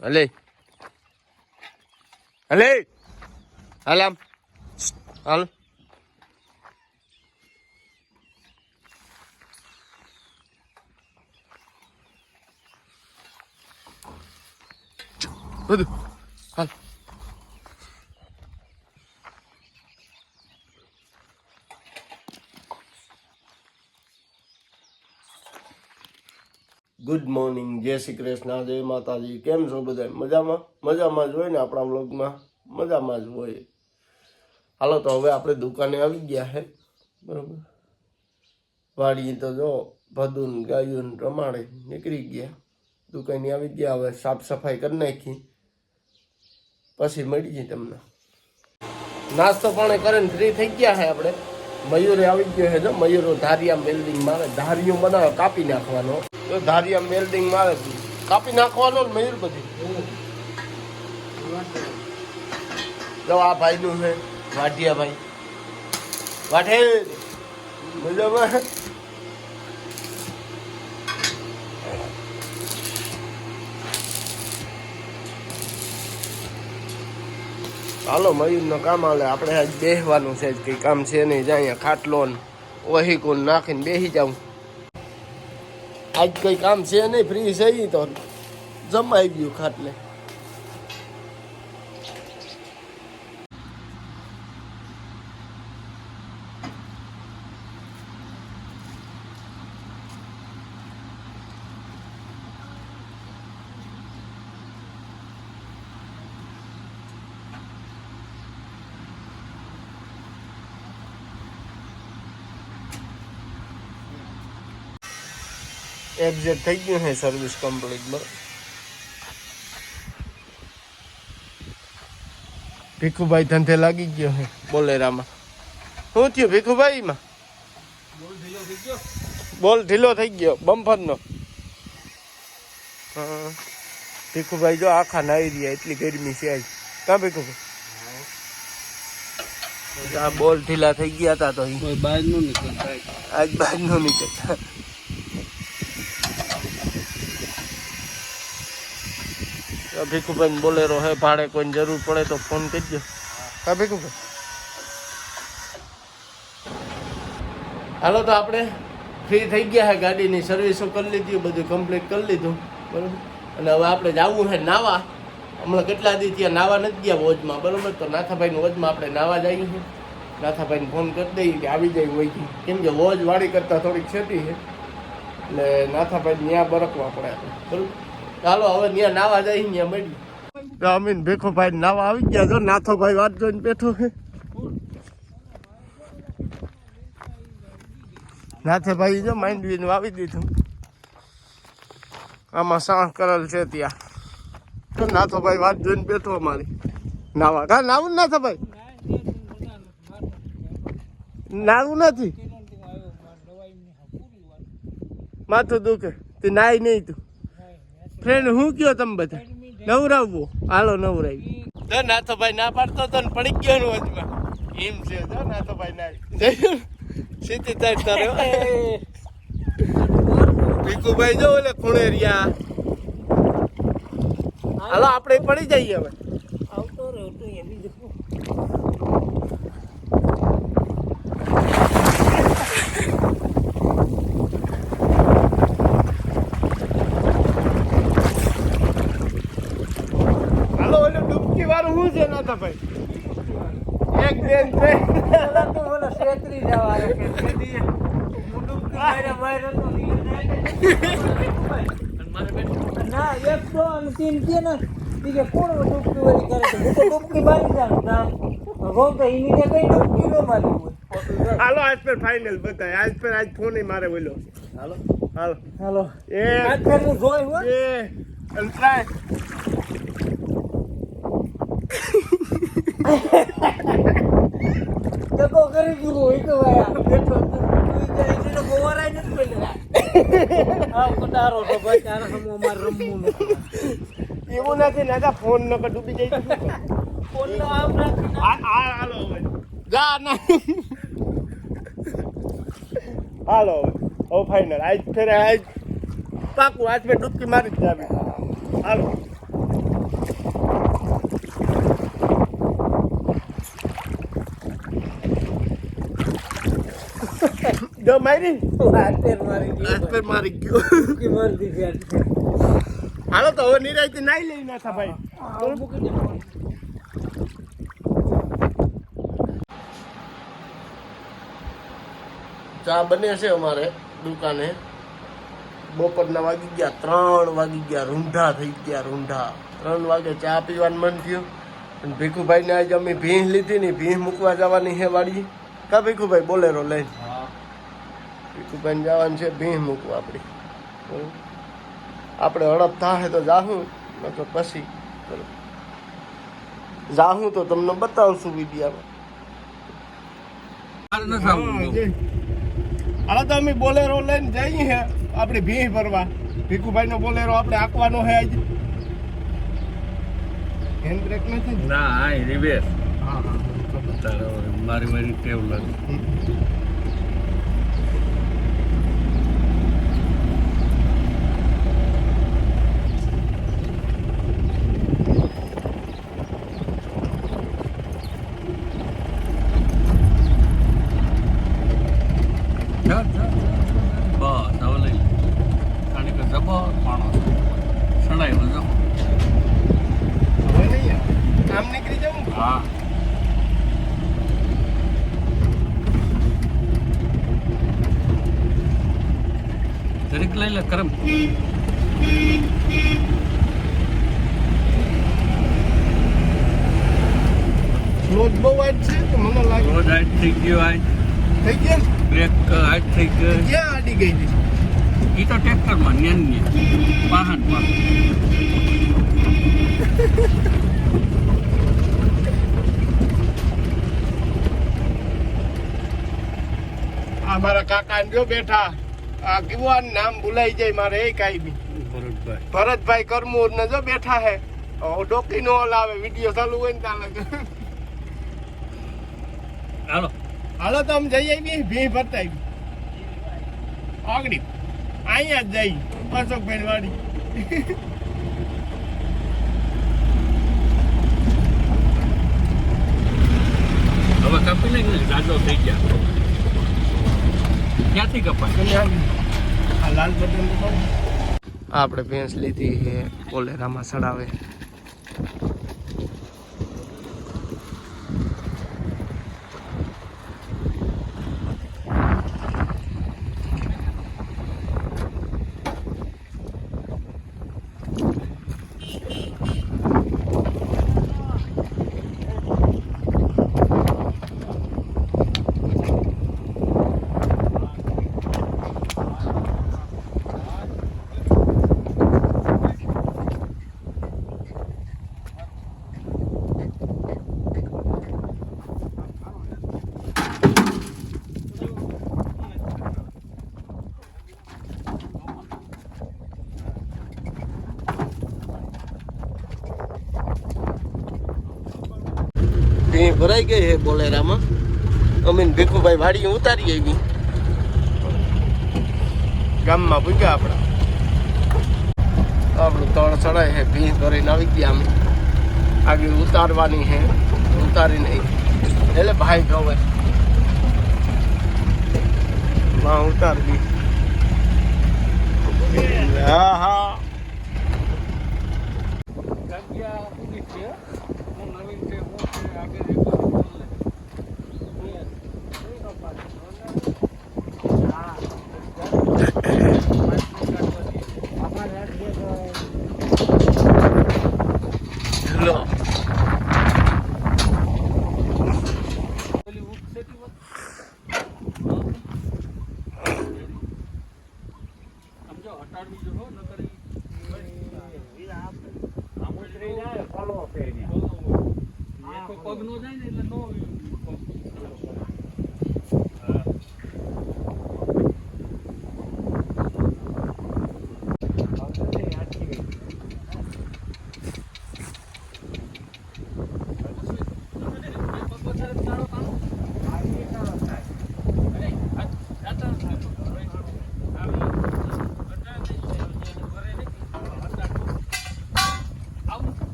હલે હલે હાલ આમ હાલ ગુડ મોર્નિંગ જય શ્રી કૃષ્ણ, જય માતાજી. કેમ છો બધા? મજામાં? મજામાં જ હોય ને આપણા વ્લોગમાં? મજામાં જ હોય. હાલો તો હવે આપણે દુકાને આવી ગયા છે બરાબર? વાડીએ તો જો ભદુન ગાયું રમાડે નીકળી ગયા. દુકાને આવી ગયા, હવે સાફ સફાઈ કરી નાખી. પછી મળી મળીએ તમને. નાસ્તો પણ કરીને ફ્રી થઈ ગયા છે આપણે. મયુરે આવી ગયો છે જો, મયુરો ધારિયા બિલ્ડિંગ મારે. ધારિયું બનાવે કાપી નાખવાનો. તો ધારિયા વેલ્ડિંગ મારે કાપી નાખવાનો ને મયુર બધી. જો આ ભાઈનું છે વાઢિયા ભાઈ વાઢે મજામાં? હાલો, મયુરનું કામ હાલે. આપણે આજ બેસવાનું છે, કંઈ કામ છે નહીં. જાય ખાટલો ને ઓહી કોણ નાખીને બેસી જાઉં. આજ કંઈ કામ છે નહીં ફ્રી છે તો. જમાઈ ગયું ખાટલે. એક્ઝેક્ટ થઈ ગયું છે સર્વિસ કમ્પ્લીટ બરાબર ભીખુભાઈ ધંધે લાગી ગયો છે બોલેરામાં. શું થયું ભીખુભાઈમાં? બોલ ઢીલો થઈ ગયો બમ્ફરનો હા. ભીખુભાઈ જો આખા નાઈ રહ્યા એટલી ગરમી છે આજ. કાં ભીખુભાઈ? આ બોલ ઢીલા થઈ ગયા હતા તો. કોઈ બહારનું નીકળતા આજ બહારનું નીકળતા ભીખુભાઈ બોલેરો હે ભાડે કોઈને જરૂર પડે તો ફોન કરજો. હા ભીખુભાઈ હાલો તો આપણે ફ્રી થઈ ગયા હે ગાડીની સર્વિસો કરી લીધી બધું કમ્પ્લીટ કરી લીધું. બરાબર? અને હવે આપણે જવું છે નાવા. હમણાં કેટલા દી ત્યાં નાવા નથી ગયા વોજમાં બરાબર? તો નાથાભાઈની વોજમાં આપણે નાવા જઈએ છીએ નાથાભાઈને ફોન કરી દઈએ કે આવી જાય હોય કેમ કે વોજ વાળી કરતાં થોડીક છેટી છે એટલે નાથાભાઈ ત્યાં બરકવા પડે બરાબર? ચાલો હવે ત્યાં નાવા જઈ, ત્યાં મળીએ અમીન ભેખોભાઈ નાવા આવી ગયા જો, નાથોભાઈ વાત જોઈને બેઠો છે. નાથેભાઈ જો માંડવીને વાવી દીધું. આમાં સાણ કરેલ છે ત્યાં. તો નાથોભાઈ વાત જોઈને બેઠો અમારી. નાવા. કા નાવું ને નાથોભાઈ? નાવું નથી. માથું દુખે. તે નાય નહીં તું. ફ્રેન્ડ, હું કયો તમે બધા? નવરાવવો. હાલો, નવરાવી. તો નાથોભાઈ ના પાડતો તો ને પડી ગયો નું વચમાં. એમ છે તો નાથોભાઈ ના. સીધી તાર ભીખુભાઈ, જો ઓલે ખૂણે રહ્યા હાલો, આપણે પડી જઈએ હવે આવતો રહ્યો તું એ બીજું હાલો ઓલે ડૂબકી વાળું નાથાભાઈ એક બે ને ત્રણ તો બોલો છેતરી જવાનો કે સીધી હું ડૂબકી માર્યા તો ના એક તો અને તીન કે ને બીજે કોણ ડૂબકી વાળી કરે છે? હું તો ડૂબકી મારી જાઉં ના. ભગવાન તો એની જે કઈ ડૂબકી ન મારી હાલો આજ પર ફાઇનલ બતાય આજ પર આજ ફોન મારે બોલો હાલો. હાલો. હાલો. એ આજ હું જોઈ હો જગો કરી ગયું હોય કે ભાઈ આ બેઠો છે ગોવારાય નથી પેલા હા કટારો તો ભાઈ તારે હમો માર રમવું એવું નથી નાતા ફોન ન ડૂબી જાય આમ આ આ હાલો હવે. જા ના. હાલો હવે. હવે ફાઇનલ આજ ફેરે આજ પાકું આજ મેં ડૂબકી મારી જ જાવી. હાલો. જો મારી? હાથે મારી ગયો. હાલો તો હવે નિરાયથી નાઈ લઈ નાખા ભાઈ. ચા બને છે અમારે દુકાને. બપોરના વાગી ગયા ત્રણ વાગી ગયા રૂંઢા થઈ ગયા રૂંઢા. ત્રણ વાગે ચા પીવાનું મન થયું. અને ભીખુભાઈને આજે અમે ભીંહ લીધી ને ભીંહ મૂકવા જવાની છે વાડી. કા ભીખુભાઈ બોલેરો લઈને. ભીખુભાઈને જવાનું છે ભીંહ મૂકવા આપણી આપણે હડપ થાય તો જાહું તો પછી. બરોબર. જાહું તો તમને બતાવશું વિડીયામાં. હાલો તો અમે બોલેરો લઈને જઈએ હે આપણે ભીહ ભરવા. ભીખુભાઈ નો બોલેરો આપણે આંકવાનો હે આજે. હેન્ડ બ્રેક નથી? ના હા રિવેસ. હા હા. મારી મારી ટેવ લાગે ચાલ, ચાલ, ચાલ. બસ હવે લઈ લે. કારણ કે જબર માણસ સડાયો જો હવે નહીં આવે. આમ નીકળી જવું હા જરીક લઈ લે કરમ. લોજ બહુ વાઈટ છે તો મને લાગે? રોજ હાઈટ થઈ ગયો થઈ ગયા બ્રેક હાઈટ થઈ ગયો. ક્યાં આડી ગઈ હતી એ તો ટ્રેક્ટરમાં ન્યાન વાહન વાહન આ મારા કાકા જો બેઠા. આ કેવું નામ ભૂલાઈ જાય મારે એ કાંઈ બી. ભરતભાઈ. ભરતભાઈ કરમૂર ને જો બેઠા હે. ડોકી નો લાવે વીડિયો ચાલુ હોય ને ત્યાં લગે. હાલો. હાલો તો અમે જઈ આવીએ ભી ભરતા આવી અહીંયા જ જઈ અશોકભાઈ વાડી. હવે કાપી નાખ જાજો થઈ ગયા. ક્યાંથી કપાય? આ લાલ બટન આપણે ભેંસ લીધી છે કોલેરામાં સડાવે. ભીં ભરાઈ ગઈ છે બોલેરામાં. અમે ભીખુભાઈ વાડી ઉતારી આવી. ગામમાં પૂગ્યા આપણા. આપણું તળ ચડાય છે ભી ભરીને આવી ગયા અમે. આગળ ઉતારવાની છે ઉતારી નહીં એટલે ભાઈ ગવે માં ઉતારવી હા હા જગ્યા પૂરી છે હું નવીન છે હું છે આગળ એક વાર બોલ લે. અમારે હાથ બે તો લો પેલી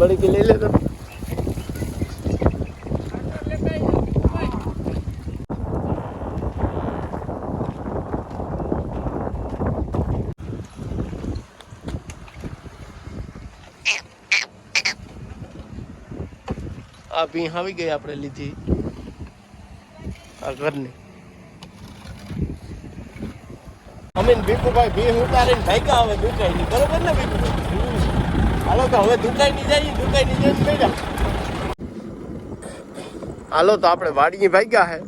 બળકી લઈ લે તો. આ ભીં આવી ગઈ આપણે લીધી. આ ઘરની. અમીન ભીખુભાઈ ભીં ઉતારીને ભાગ્યા આવે દુકાઈ ની બરોબર ને ભીખુભાઈ? હાલો તો હવે દુકાઈ ની હાલો તો આપણે વાડીએ ભાગ્યા હે.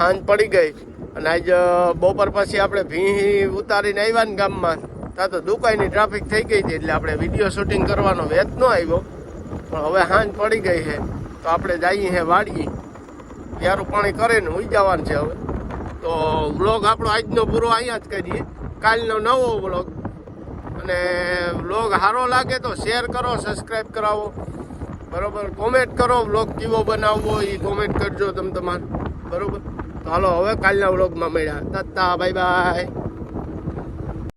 હાંજ પડી ગઈ અને આજ બપોર પછી આપણે ભીં ઉતારીને આવ્યા ને ગામમાં. ત્યાં તો દુકાઈની ટ્રાફિક થઈ ગઈ હતી એટલે આપણે વીડિયો શૂટિંગ કરવાનો વેત ન આવ્યો. પણ હવે હાંજ પડી ગઈ છે તો આપણે જઈએ હે વાડીએ. યારું પાણી કરીને ઉઈ જવાનું છે હવે. તો બ્લોગ આપણો આજનો પૂરો અહીંયા જ કરીએ. કાલનો નવો વ્લોગ અને બ્લોગ સારો લાગે તો શેર કરો સબસ્ક્રાઈબ કરાવો. બરોબર? કોમેન્ટ કરો બ્લોગ કેવો બનાવવો એ કોમેન્ટ કરજો તમે તમારે. બરોબર? તો હાલો, હવે કાલના વ્લોગમાં મળ્યા. તત્તા બાય બાય